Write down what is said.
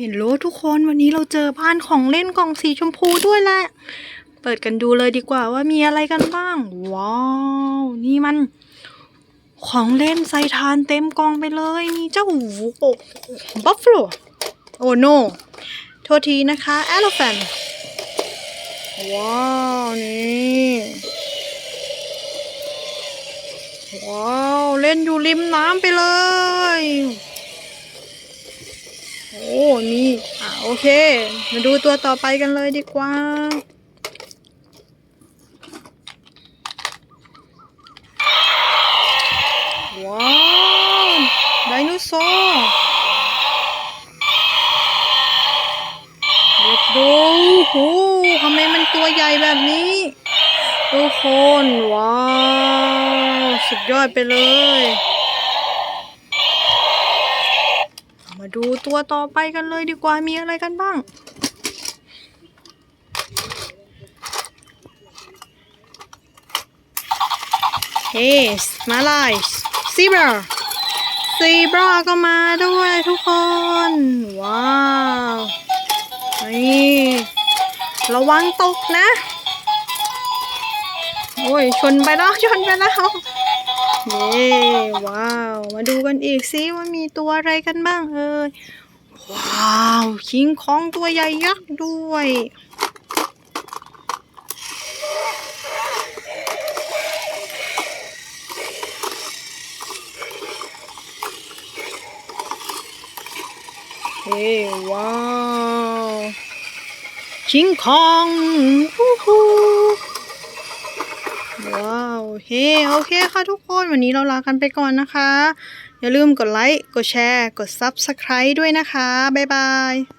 เห็นโลทุกคนวันนี้เราเจอบ้านของเล่นกล่องสีชมพูด้วยแหละ เปิดกันดูเลยดีกว่าว่ามีอะไรกันบ้าง ว้าว นี่มัน ของเล่นใส่ทานเต็มกล่องไปเลยนี่เจ้าบัฟฟลโอ้โนโทษทีนะคะ elephant ว้าว นี่ว้าว เล่นอยู่ริมน้ำไปเลย โอ้นี่อะโอเค มาดูตัวต่อไปกันเลยดีกว่า ว้าวไดโนเสาร์เด็ดดูโหทำไมมันตัวใหญ่แบบนี้ทุกคนว้าว สุดยอดไปเลย มาดูตัวต่อไปกันเลยดีกว่ามีอะไรกันบ้าง เฮ้มาลายซีบราซีบราก็มาด้วยทุกคน ว้าวนี่ระวังตกนะ โอ้ย ชนไปแล้ว ชนไปแล้ว เย้ว้าว มาดูกันอีกซิว่ามีตัวอะไรกันบ้างเอ่ยว้าวคิงคองตัวใหญ่ยักษ์ด้วยเฮ้ว้าวคิงคองฮู้ฮู้ เค โอเคค่ะทุกคน วันนี้เราลากันไปก่อนนะคะ อย่าลืมกดไลค์ กดแชร์ กด Subscribe ด้วยนะคะ บ๊ายบาย